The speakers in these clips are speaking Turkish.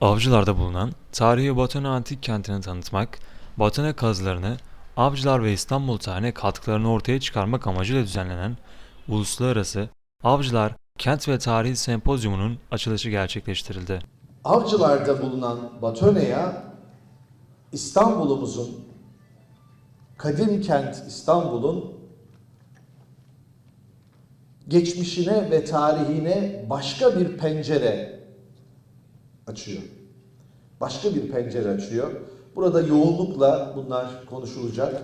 Avcılar'da bulunan tarihi Batone Antik Kenti'ni tanıtmak, Batone kazılarını, Avcılar ve İstanbul tarihine katkılarını ortaya çıkarmak amacıyla düzenlenen Uluslararası Avcılar Kent ve Tarihi Sempozyumu'nun açılışı gerçekleştirildi. Avcılar'da bulunan Batone'ya İstanbul'umuzun, kadim kent İstanbul'un geçmişine ve tarihine başka bir pencere açıyor. Başka bir pencere açıyor. Burada yoğunlukla bunlar konuşulacak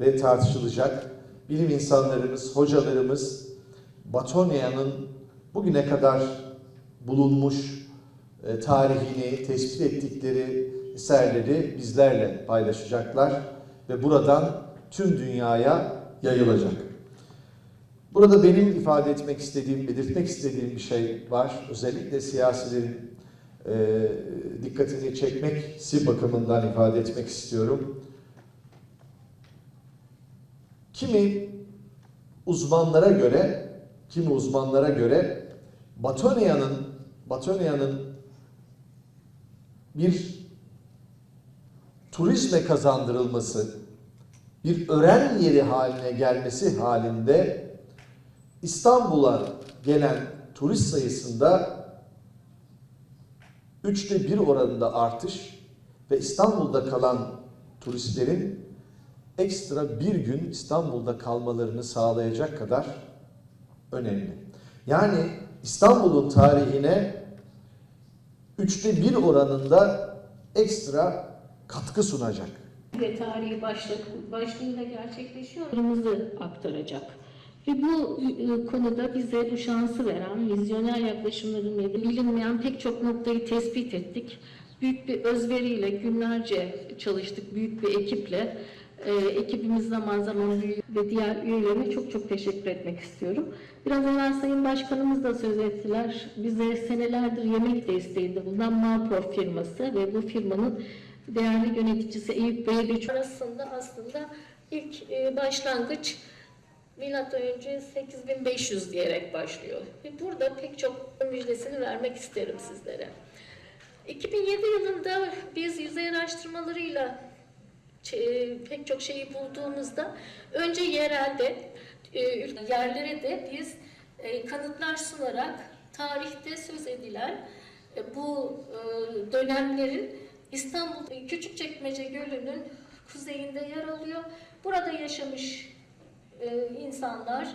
ve tartışılacak. Bilim insanlarımız, hocalarımız Batonia'nın bugüne kadar bulunmuş e, tarihini, tespit ettikleri eserleri bizlerle paylaşacaklar ve buradan tüm dünyaya yayılacak. Burada benim ifade etmek istediğim, belirtmek istediğim bir şey var. Özellikle siyasilerin e, dikkatini çekmeksi bakımından ifade etmek istiyorum. Kimi uzmanlara göre, kimi uzmanlara göre Batonia'nın Batonia'nın bir turizme kazandırılması, bir öğren yeri haline gelmesi halinde İstanbul'a gelen turist sayısında üçte bir oranında artış ve İstanbul'da kalan turistlerin ekstra bir gün İstanbul'da kalmalarını sağlayacak kadar önemli. Yani İstanbul'un tarihine üçte bir oranında ekstra katkı sunacak. ve tarihi başlık, başlığıyla gerçekleşiyor. Aktaracak. Ve bu e, konuda bize bu şansı veren vizyoner yaklaşımların bilinmeyen pek çok noktayı tespit ettik. Büyük bir özveriyle günlerce çalıştık büyük bir ekiple. E, ekibimiz zaman zaman ve diğer üyelerine çok çok teşekkür etmek istiyorum. Biraz evvel Sayın Başkanımız da söz ettiler. Bize senelerdir yemek desteğinde bulunan Mapor firması ve bu firmanın değerli yöneticisi Eyüp Bey'e de arasında aslında ilk e, başlangıç milattan önce 8500 diyerek başlıyor. Ve burada pek çok müjdesini vermek isterim sizlere. 2007 yılında biz yüzey araştırmalarıyla ç- pek çok şeyi bulduğumuzda önce yerelde e, yerlere de biz e, kanıtlar sunarak tarihte söz edilen e, bu e, dönemlerin İstanbul e, Küçükçekmece Gölü'nün kuzeyinde yer alıyor. Burada yaşamış e, insanlar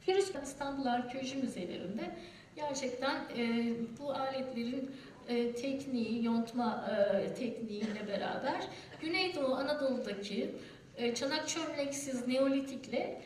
Firuz İstanbul Arkeoloji Müzelerinde gerçekten e, bu aletlerin e, tekniği, yontma e, tekniğiyle beraber Güneydoğu Anadolu'daki e, çanak çömleksiz Neolitikle